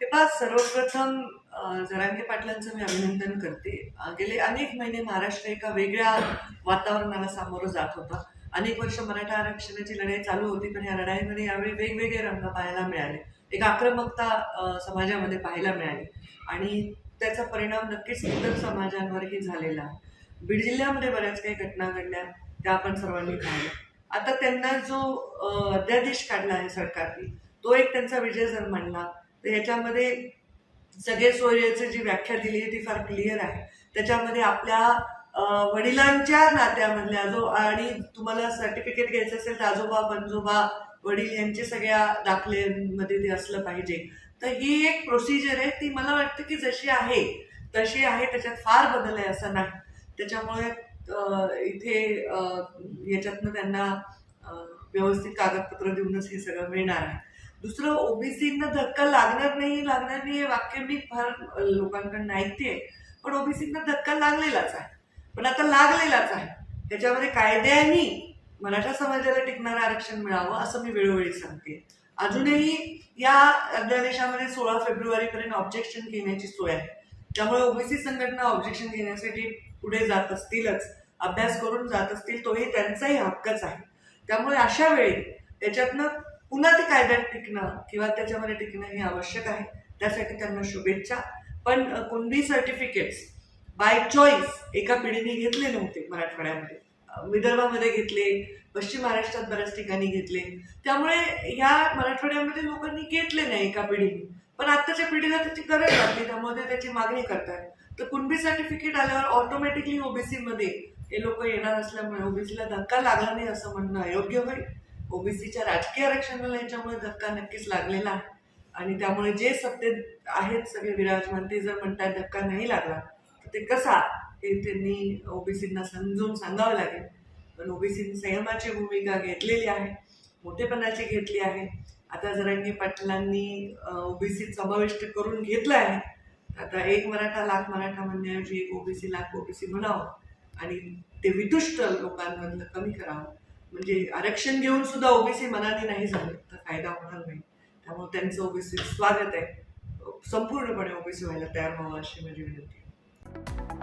हे पहा सर्वप्रथम जरांगे पाटलांचं मी अभिनंदन करते. गेले अनेक महिने महाराष्ट्र एका वेगळ्या वातावरणाला सामोरं जात होता. अनेक वर्ष मराठा आरक्षणाची लढाई चालू होती पण या लढाईमध्ये यावेळी वेगवेगळे रंग पाहायला मिळाले. एक आक्रमकता समाजामध्ये पाहायला मिळाली. आणि त्याचा परिणाम नक्कीच इतर समाजांवरही झालेला आहे. बीड जिल्ह्यामध्ये बऱ्याच काही घटना घडल्या त्या आपण सर्वांनी पाहिल्या. आता त्यांना जो अध्यादेश काढला आहे सरकारने तो एक त्यांचा विजय जर म्हणला तर याच्यामध्ये सगळे सोयीची जी व्याख्या दिली आहे ती फार क्लिअर आहे. त्याच्यामध्ये आपल्या वडिलांच्या नात्यामधल्या जो आणि तुम्हाला सर्टिफिकेट घ्यायचं असेल तर आजोबा पणजोबा वडील यांचे सगळ्या दाखलेमध्ये ते असलं पाहिजे. तर ही एक प्रोसिजर आहे. ती मला वाटतं की जशी आहे तशी आहे त्याच्यात फार बदल आहे असं नाही. त्याच्यामुळे इथे याच्यातनं त्यांना व्यवस्थित कागदपत्र देऊनच हे सगळं मिळणार आहे. दुसरं ओबीसींना धक्का लागणार नाही लागणार नाही हे वाक्य मी फार लोकांकडून ऐकते पण ओबीसींना धक्का लागलेलाच आहे. पण आता लागलेलाच आहे. त्याच्यामध्ये कायद्याने मराठा समाजाला टिकणारं आरक्षण मिळावं असं मी वेळोवेळी सांगते. अजूनही या अध्यादेशामध्ये सोळा फेब्रुवारीपर्यंत ऑब्जेक्शन घेण्याची सोय आहे. त्यामुळे ओबीसी संघटना ऑब्जेक्शन घेण्यासाठी पुढे जात असतीलच. अभ्यास करून जात असतील तोही त्यांचाही हक्कच आहे. त्यामुळे अशा वेळी त्याच्यातनं पुन्हा ते कायद्यात टिकणं किंवा त्याच्यामध्ये टिकणं हे आवश्यक आहे. त्यासाठी त्यांना शुभेच्छा. पण अ, कुणबी सर्टिफिकेट्स बाय चॉईस एका पिढीने घेतले नव्हते मराठवाड्यामध्ये. विदर्भामध्ये घेतले पश्चिम महाराष्ट्रात बऱ्याच ठिकाणी घेतले. त्यामुळे ह्या मराठवाड्यामध्ये लोकांनी घेतले नाही एका पिढीने. पण आत्ताच्या पिढीला त्याची गरज लागली त्यामुळे त्याची मागणी करतात. तर कुणबी सर्टिफिकेट आल्यावर ऑटोमॅटिकली ओबीसी मध्ये हे लोक येणार असल्यामुळे ओबीसीला धक्का लागला नाही असं म्हणणं अयोग्य होईल. ओबीसीच्या राजकीय आरक्षणाला याच्यामुळे धक्का नक्कीच लागलेला. आहे आणि त्यामुळे जे सत्तेत आहेत सगळे विराजमान ते जर म्हणतात धक्का नाही लागला तर ते कसा हे त्यांनी ओबीसींना समजून सांगावं लागेल. पण ओबीसी संयमाची भूमिका घेतलेली आहे मोठेपणाची घेतली आहे. आता जरांगी पाटलांनी ओबीसी समाविष्ट करून घेतलं आहे आता एक मराठा लाख मराठा म्हणण्याऐवजी एक ओबीसी लाख ओबीसी म्हणावं आणि ते वितुष्ट लोकांमधलं कमी करावं. म्हणजे आरक्षण घेऊन सुद्धा ओबीसी मनाने नाही झालं तर फायदा होणार नाही. त्यामुळे त्यांचं ओबीसी स्वागत आहे. संपूर्णपणे ओबीसी व्हायला तयार व्हावं अशी माझी विनंती आहे.